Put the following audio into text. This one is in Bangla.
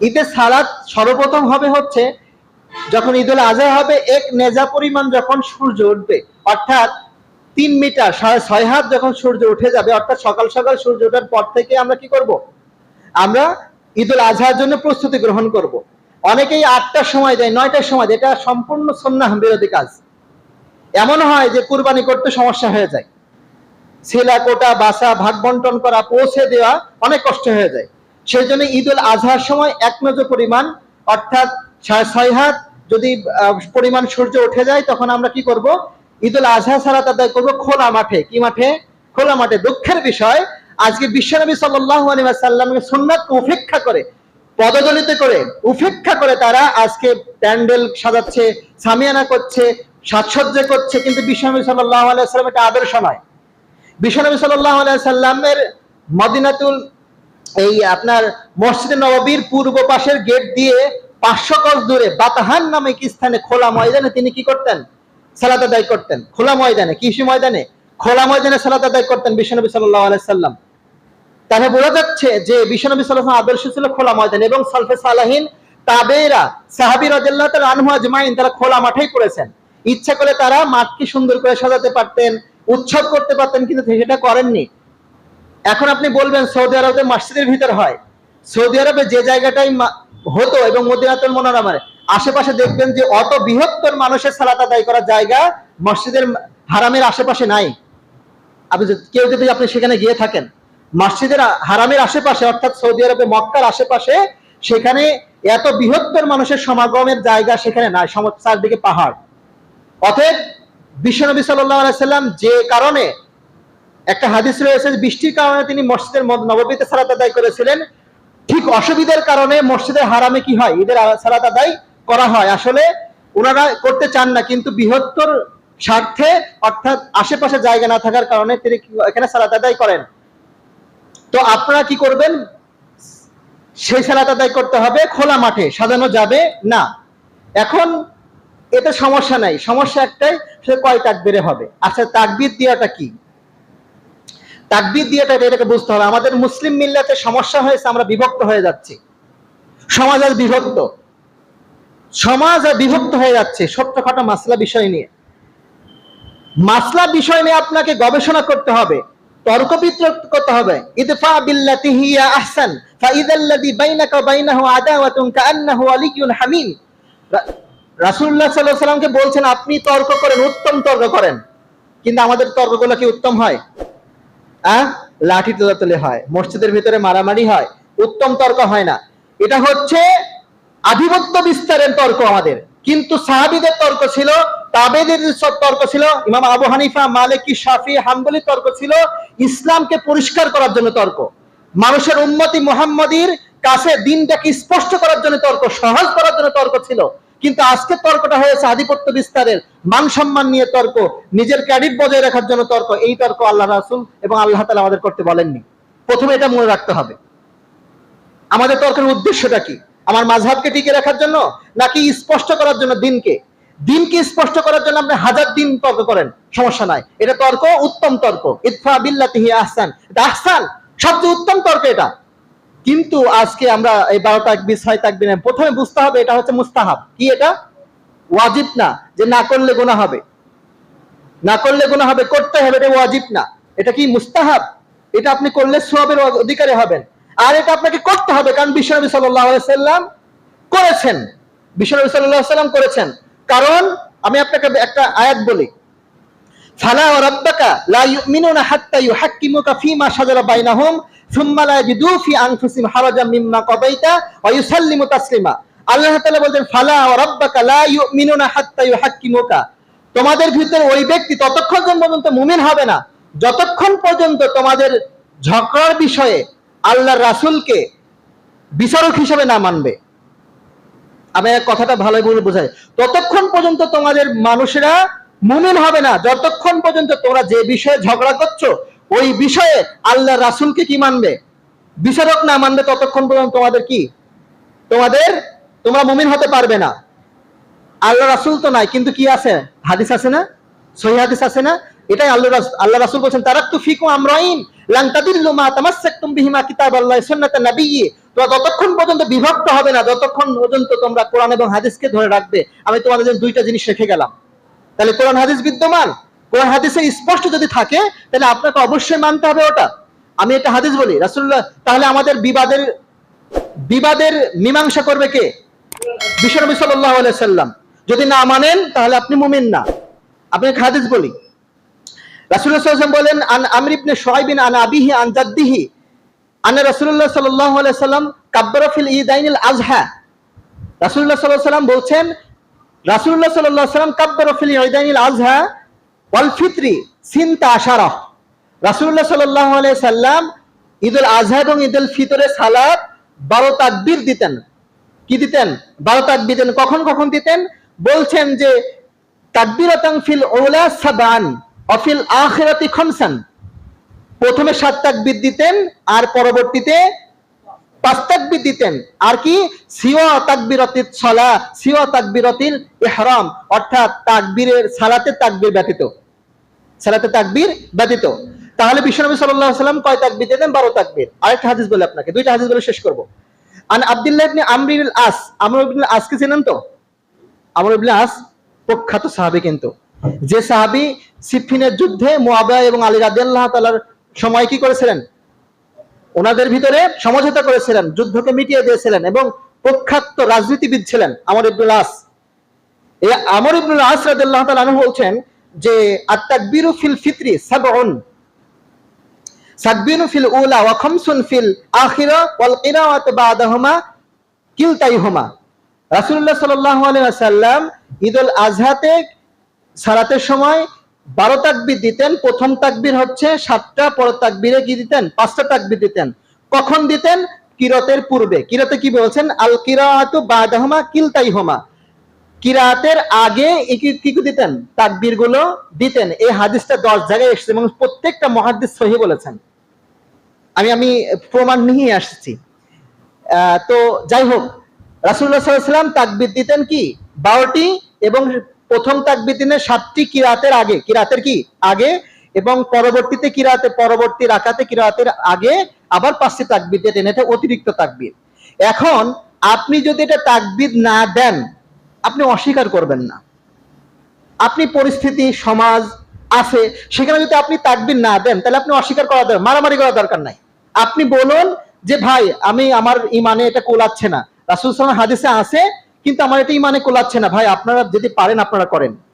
ঈদের সালাত সর্বপ্রথম হবে হচ্ছে যখন ঈদুল আজহা হবে, এক নেজা পরিমাণ যখন সূর্য উঠবে, অর্থাৎ তিন মিটার, সাড়ে ছয় হাত যখন সূর্য উঠে যাবে, অর্থাৎ সকাল সকাল সূর্য ওঠার পর থেকে আমরা কি করব? আমরা ঈদুল আজহার জন্য প্রস্তুতি গ্রহণ করব। অনেকেই আটটার সময় দেয়, নয়টার সময় এটা সম্পূর্ণ সন্ন্যাহ বিরোধী কাজ। এমন হয় যে কুরবানি করতে সমস্যা হয়ে যায়। ছেলা কোটা, বাসা, ভাগ বন্টন করা, পৌঁছে দেওয়া অনেক কষ্ট হয়ে যায়। সেই জন্য ঈদুল আজহার সময় এক নজর পরিমাণ, অর্থাৎ সাড়ে ছয় হাত যদি পরিমাণ সূর্য উঠে যায়, তখন আমরা কি করব? ঈদুল আজহা সালাত আদায় করব খোলা মাঠে। কি মাঠে? খোলা মাঠে। দুঃখের বিষয়, আজকে বিশ্বনবী সাল্লাল্লাহু আলাইহি উপেক্ষা করে পদদলিত করে উপেক্ষা করে তারা আজকে প্যান্ডেল সাজাচ্ছে, সামিয়ানা করছে, সাজসজ্জা করছে, কিন্তু বিশ্বনবী সাল্লাল্লাহু আলাইহি এটা আদর্শ নয়। বিশ্বনবী সাল্লাল্লাহু আলাইহি সাল্লামের মদিনাতুল এই আপনার মসজিদে নববীর পূর্ব পাশের গেট দিয়ে পাঁচশো গজ দূরে বাতাহান নামে কি স্থানে খোলা ময়দানে তিনি কি করতেন? সালাত আদায় করতেন। খোলা ময়দানে কৃষি ময়দানে? খোলা ময়দানে সালাত আদায় করতেন বিশ্বনবী সাল্লাহ আলাইসাল্লাম তাহলে বোঝা যাচ্ছে যে বিশ্বনবী সাল্লাহ আদর্শ ছিল খোলা ময়দানে এবং সালফে সালাহিন তাবেরা সাহাবি রাজিল্লাহ তার আনহু আজমাইন, তারা খোলা মাঠেই পড়েছেন। ইচ্ছা করে তারা মাঠকে সুন্দর করে সাজাতে পারতেন, উৎসব করতে পারতেন, কিন্তু সেটা করেননি। এখন আপনি বলবেন সৌদি আরবে মসজিদের ভিতর হয়। সৌদি আরবে যে জায়গাটাই হতো এবং মদিনাতুল মনোরমার আশেপাশে দেখবেন যে অত বৃহত্তর মানুষের সালাত আদায় করার জায়গা মসজিদের হারামের আশেপাশে নাই। আপনি কেউ যদি আপনি সেখানে গিয়ে থাকেন, মসজিদের হারামের আশেপাশে অর্থাৎ সৌদি আরবে মক্কার আশেপাশে সেখানে এত বৃহত্তর মানুষের সমাগমের জায়গা সেখানে নাই চারদিকে পাহাড়। অতএব বিশ্বনবী সাল্লাহ আলাইসাল্লাম যে কারণে একটা হাদিস রয়েছে বৃষ্টির কারণে তিনি মসজিদের নববীতে সালাত আদায় করেছিলেন। ঠিক অসুবিধার কারণে মসজিদের হারামে কি হয়? ঈদের সালাত আদায় করা হয়। আসলে ওনারা করতে চান না, কিন্তু বৃহত্তর স্বার্থে, অর্থাৎ আশেপাশে জায়গা না থাকার কারণে তিনি এখানে সালাত আদায় করেন। তো আপনারা কি করবেন? সেই সালাত আদায় করতে হবে, খোলা মাঠে, সাজানো যাবে না। এখন এতে সমস্যা নাই। সমস্যা একটাই, সে কয় তাকবিরে হবে? আচ্ছা তাকবির দেওয়াটা কি? তাকবির দিয়েটা এটাকে বুঝতে হবে। আমাদের মুসলিম মিল্লাতে সমস্যা হয়েছে, আমরা বিভক্ত হয়ে যাচ্ছি। সমাজ আজ বিভক্ত। সমাজ আর বিভক্ত হয়ে যাচ্ছে, ছোট্টখাটো মাসলা বিষয় নিয়ে। মাসলা বিষয় নিয়ে আপনাকে গবেষণা করতে হবে, তর্ক বিতর্ক করতে হবে। ইদফা বিল্লাতি হিয়া আহসান ফাইদাল্লাযী বাইনাকা বাইনাহু আদাওয়াতুন কাআন্নাহু ওয়ালিয়্যুন হামীম। রাসূলুল্লাহ সাল্লাল্লাহু আলাইহি সাল্লামকে বলছেন, আপনি তর্ক করেন, উত্তম তর্ক করেন। কিন্তু আমাদের তর্কগুলো কি উত্তম হয়? আহ লাঠি তোলাতুলি হয়, মসজিদের ভিতরে মারামারি হয়, উত্তম তর্ক হয় না। এটা হচ্ছে আধিপত্য বিস্তারের তর্ক আমাদের। কিন্তু সাহাবিদের তর্ক ছিল তাবেদের সব তর্ক ছিল, ইমাম আবু হানিফা, মালিকি, শাফি, হাম্বলি তর্ক ছিল, ইসলামকে পরিষ্কার করার জন্য তর্ক। মানুষের উন্মতি মোহাম্মদীর কাছে দিনটাকে স্পষ্ট করার জন্য তর্ক, সহজ করার জন্য তর্ক ছিল। কিন্তু আজকে তর্কটা হয়েছে আধিপত্য বিস্তারের, মান সম্মান নিয়ে তর্ক, নিজের ক্রেডিট বজায় রাখার জন্য তর্ক, এই তর্ক আল্লাহ রাসুল এবং আল্লাহ তালা আমাদের করতে বলেননি। প্রথমে এটা মনে রাখতে হবে। আমাদের তর্কের উদ্দেশ্যটা কি? আমার মাঝহাবকে টিকে রাখার জন্য নাকি স্পষ্ট করার জন্য দিনকে? দিনকে স্পষ্ট করার জন্য আপনি হাজার দিন তর্ক করেন, সমস্যা নাই। এটা তর্ক, উত্তম তর্ক। ইতফা বিল্লাতিহি আহসান। এটা আহসান, সবচেয়ে উত্তম তর্ক এটা। কিন্তু আজকে আমরা এই বারো তাকবির ছয় তাকবির প্রথমে বুঝতে হবে এটা হচ্ছে মুস্তাহাব। কি এটা? ওয়াজিব না, যে না করলে গুণা হবে। না করলে গুণা হবে, করতে হবে, এটা ওয়াজিব না। এটা কি মুস্তাহাব? এটা আপনি করলে সোয়াবের অধিকারী হবেন। আর এটা আপনাকে করতে হবে, কারণ বিশ্বনবী সাল্লাম করেছেন। বিশ্বনবী সাল্লাম করেছেন। কারণ আমি আপনাকে একটা আয়াত বলি। ফালা ওয়া রাব্বাকা লা ইউমিনুনা হাত্তা ইউহাক্কিমুকা ফীমা শাজারা বাইনাহুম আল্লাহ তোমাদের ভিতরে ওই ব্যক্তি ততক্ষণ পর্যন্ত মুমিন হবে না। যতক্ষণ পর্যন্ত তোমাদের ঝগড়ার বিষয়ে আল্লাহর রাসূলকে বিচারক হিসেবে না মানবে। আমি কথাটা ভালো বলে বোঝাই। ততক্ষণ পর্যন্ত তোমাদের মানুষেরা মুমিন হবে না। যতক্ষণ পর্যন্ত তোমরা যে বিষয়ে ঝগড়া করছ ওই বিষয়ে আল্লাহ রাসূলকে কি মানবে? বিচারক না মানবে ততক্ষণ পর্যন্ত তোমাদের কি? তোমাদের, তোমরা মুমিন হতে পারবে না। আল্লাহ রাসূল তো নাই, কিন্তু কি আছে? হাদিস আছে না? সহি হাদিস আছে না? এটাই আল্লাহ আল্লাহ রাসূল বলেছেন, তারাক্তু ফিকুম আমরাইন, লান তাদিল্লু মা তামাসসাকতুম বিহিমা কিতাবাল্লাহি সুন্নাতান নাবিয়্যি। তোমরা ততক্ষণ পর্যন্ত বিভক্ত হবে না, যতক্ষণ পর্যন্ত তোমরা কোরআন এবং হাদিসকে ধরে রাখবে। আমি তোমাদের দুইটা জিনিস রেখে গেলাম। তাহলে কোরআন হাদিস বিদ্যমান? কোরআন হাদিসে স্পষ্ট যদি থাকে, তাহলে আপনাকে অবশ্যই মানতে হবে ওটা। আমি একটা হাদিস বলি, রাসূলুল্লাহ, তাহলে আমাদের বিবাদের বিবাদের মীমাংসা করবে কে? বিশ্বনবী আলাইহি সাল্লাম যদি না মানেন, তাহলে আপনি মুমিন না। আপনি একটা হাদিস বলি। আলাইহি ওয়াসাল্লাম বলেন, আন আমর ইবনে আন আবিহি আন জাদ্দিহি সাল্লাল্লাহু আলাইহি সাল্লাম আযহা। রাসূলুল্লাহ সাল্লাল্লাহু আলাইহি সাল্লাম বলছেন, রাসূলুল্লাহ সাল্লাল্লাহু আলাইহি সাল্লাম ঈদাইনিল আযহা। সিনতা আশারা। রাসূলুল্লাহ সাল্লাল্লাহু আলাইহি সাল্লাম আযহা এবং ফিতরে সালাত 12 তাকবীর দিতেন। কি দিতেন? 12 তাকবীর দিতেন। কখন কখন দিতেন? বলছেন যে, তাকবীরাতান ফিল উলা সাবান অফিল আখিরাতি খামসান। প্রথমে সাত তাকবির দিতেন আর পরবর্তীতে দিতেন আর কি? সিওয়া তাকবীরাতিস সালা, সিওয়া তাকবীরাতিল অর্থাৎ তাকবীরের সালাতে তাকবীর ব্যতীত। সালাতে তাকবীর ব্যতীত। তাহলে বিশ্বনবী সাল্লাম কয় তাকবীর দিতেন? 12 তাকবীর। আরেকটা হাদিস বলে আপনাকে। দুইটা হাদিস বলে শেষ করব। আন আব্দুল্লাহ ইবনে আমর আস। আমর আসকে চেনেন তো? আমর ইবনে আস প্রখ্যাত সাহাবী কিন্তু। যে সাহাবী সিফিনের যুদ্ধে মুয়াবিয়া এবং আলী রাদিয়াল্লাহু সময় কি করেছিলেন? ওনাদের ভিতরে সমঝোতা করেছিলেন, যুদ্ধকে মিটিয়ে দিয়েছিলেন এবং প্রখ্যাত রাজনীতিবিদ ছিলেন আমর ইবনুল আস। এই আমর ইবনুল আস আনহু বলছেন যে ফিল ফিত্রি সাবউন। সাকবিনু ফিল উলা ওয়া খামসুন ফিল আখিরা ওয়াল কিরাআতু বাদাহুমা কিলতাইহুমা। রাসূলুল্লাহ সাল্লাল্লাহু আলাইহি ওয়াসাল্লাম ঈদুল সালাতের সময় বারো তাকবির দিতেন, প্রথম তাকবির হচ্ছে সাতটা পর তাকবিরে কি দিতেন? পাঁচটা তাকবির দিতেন। কখন দিতেন? কিরতের পূর্বে। কিরতে কি বলছেন? আল কিরাআতু বাদাহুমা কিলতাইহুমা। কিরাতের আগে কি দিতেন? তাকবীরগুলো দিতেন। এই হাদিসটা দশ জায়গায় এসেছে এবং প্রত্যেকটা মহাদিস সহি বলেছেন। আমি আমি প্রমাণ নিয়ে আসছি। তো যাই হোক রাসুল্লাহ সাল্লাম তাকবির দিতেন কি? বারোটি এবং প্রথম তাকবির দিনে সাতটি কিরাতের আগে, কিরাতের কি? আগে এবং পরবর্তীতে কিরাতে, পরবর্তী রাকাতে কিরাতের আগে আবার পাঁচটি তাকবির দিতেন এটা অতিরিক্ত তাকবির। এখন আপনি যদি এটা তাকবির না দেন, আপনি অস্বীকার করবেন না। আপনি পরিস্থিতি, সমাজ আছে, সেখানে যদি আপনি তাকবির না দেন, তাহলে আপনি অস্বীকার করা দরকার মারামারি করা দরকার নাই। আপনি বলুন যে, ভাই, আমি আমার ইমানে এটা কোলাচ্ছে না। রাসুল সাল্লাম হাদিসে আছে কিন্তু আমার এটা ইমানে কোলাচ্ছে না। ভাই আপনারা যদি পারেন আপনারা করেন।